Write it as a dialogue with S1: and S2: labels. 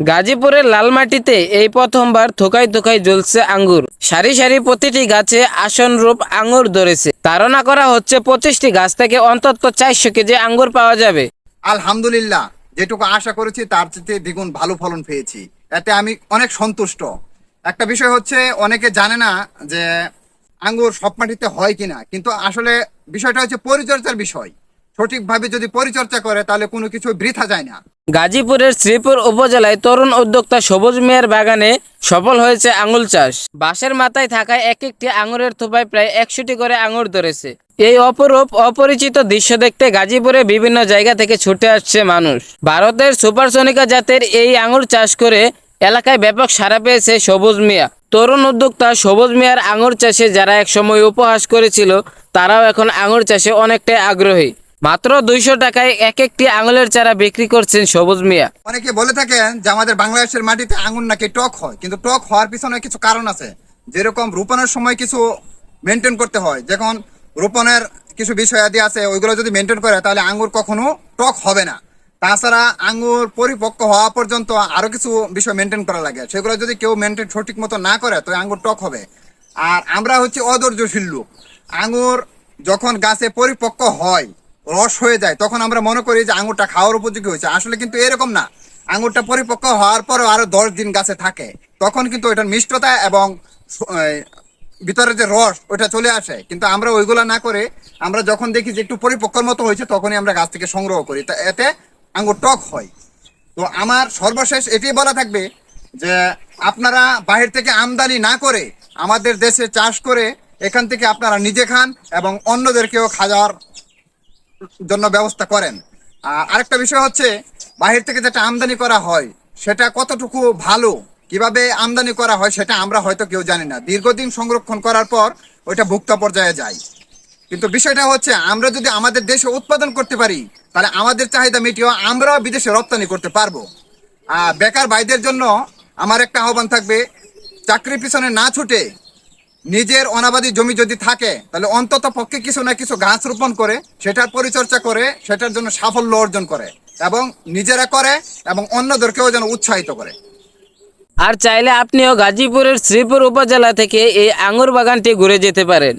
S1: গাজীপুরের লালমাটিতে এই প্রথমবার থোকায় থোকায় জ্বলছে আঙ্গুর। সারি সারি প্রতিটি গাছে আসন রূপ আঙ্গুর ধরেছে। ধারণা করা হচ্ছে পঁচিশটি গাছ থেকে অন্তত চারশো কেজি আঙ্গুর পাওয়া যাবে।
S2: আলহামদুলিল্লাহ, যেটুকু আশা করেছি, তার চেয়ে দ্বিগুণ ভালো ফলন পেয়েছি। এতে আমি অনেক সন্তুষ্ট। একটা বিষয় হচ্ছে, অনেকে জানে না যে আঙ্গুর সব মাটিতে হয় কিনা, কিন্তু আসলে বিষয়টা হচ্ছে পরিচর্যার বিষয়। সঠিকভাবে যদি পরিচর্যা করে, তাহলে কোনো কিছু বৃথা যায় না।
S1: গাজীপুরের শ্রীপুর উপজেলায় তরুণ উদ্যোক্তা সবুজ মিয়ার বাগানে সফল হয়েছে আঙুর চাষ। বাঁশের মাথায় থাকায় এক একটি আঙুরের থোপায় প্রায় একশোটি করে আঙুর ধরেছে। এই অপরূপ, অপরিচিত দৃশ্য দেখতে গাজীপুরে বিভিন্ন জায়গা থেকে ছুটে আসছে মানুষ। ভারতের সুপারসনিকা জাতের এই আঙুর চাষ করে এলাকায় ব্যাপক সাড়া পেয়েছে সবুজ মিয়া। তরুণ উদ্যোক্তা সবুজ মিয়ার আঙুর চাষে যারা একসময় উপহাস করেছিল, তারাও এখন আঙুর চাষে অনেকটাই আগ্রহী। মাত্র দুইশো টাকায় এক একটি আঙুলের চারা বিক্রি করছেন সবুজ মিয়া।
S2: অনেকে বলে থাকেন যে আমাদের বাংলাদেশের মাটিতে আঙ্গুর নাকি টক হয়, কিন্তু টক হওয়ার পিছনে কিছু কারণ আছে। যেরকম রোপণের সময় কিছু মেনটেন করতে হয়। যখন রোপণের কিছু বিষয় আদি আছে, ওইগুলো যদি মেনটেন করে, তাহলে আঙ্গুর কখনো টক হবে না। তাছাড়া আঙ্গুর পরিপক্ক হওয়া পর্যন্ত আরও কিছু বিষয় মেনটেন করা লাগে। সেগুলো যদি কেউ মেনটেন সঠিক মতো না করে, তো আঙ্গুর টক হবে। আর আমরা হচ্ছে অধৈর্যশীল লোক। আঙ্গুর যখন গাছে পরিপক্ক হয় রস হয়ে যায়, তখন আমরা মনে করি যে আঙুরটা খাওয়ার উপযোগী হয়েছে। আসলে কিন্তু এরকম না। আঙুরটা পরিপক্ক হওয়ার পরেও আরও দশ দিন গাছে থাকে। তখন কিন্তু এটার মিষ্টতা এবং ভিতরে যে রস ওটা চলে আসে। কিন্তু আমরা ওইগুলা না করে, আমরা যখন দেখি যে একটু পরিপক্কর মতো হয়েছে, তখনই আমরা গাছ থেকে সংগ্রহ করি। তা এতে আঙুর টক হয়। তো আমার সর্বশেষ এটাই বলা থাকবে যে, আপনারা বাহির থেকে আমদানি না করে আমাদের দেশে চাষ করে, এখান থেকে আপনারা নিজে খান এবং অন্যদেরকেও খাওয়ার জন্য ব্যবস্থা করেন। আর আরেকটা বিষয় হচ্ছে, বাহির থেকে যেটা আমদানি করা হয়, সেটা কতটুকু ভালো, কীভাবে আমদানি করা হয় সেটা আমরা হয়তো কেউ জানি না। দীর্ঘদিন সংরক্ষণ করার পর ওইটা ভুক্ত পর্যায়ে যায়। কিন্তু বিষয়টা হচ্ছে, আমরা যদি আমাদের দেশে উৎপাদন করতে পারি, তাহলে আমাদের চাহিদা মিটিয়েও আমরাও বিদেশে রপ্তানি করতে পারব। আর বেকার ভাইদের জন্য আমার একটা আহ্বান থাকবে, চাকরির পিছনে না ছুটে নিজের অনাবাদী জমি যদি থাকে, তাহলে অন্তত পক্ষে কিছু না কিছু গাছ রোপণ করে, সেটার পরিচর্যা করে, সেটার জন্য সাফল্য অর্জন করে এবং নিজেরা করে এবং অন্যদেরকেও যেন উৎসাহিত করে।
S1: আর চাইলে আপনিও গাজীপুরের শ্রীপুর উপজেলা থেকে এই আঙুর বাগানটি ঘুরে যেতে পারেন।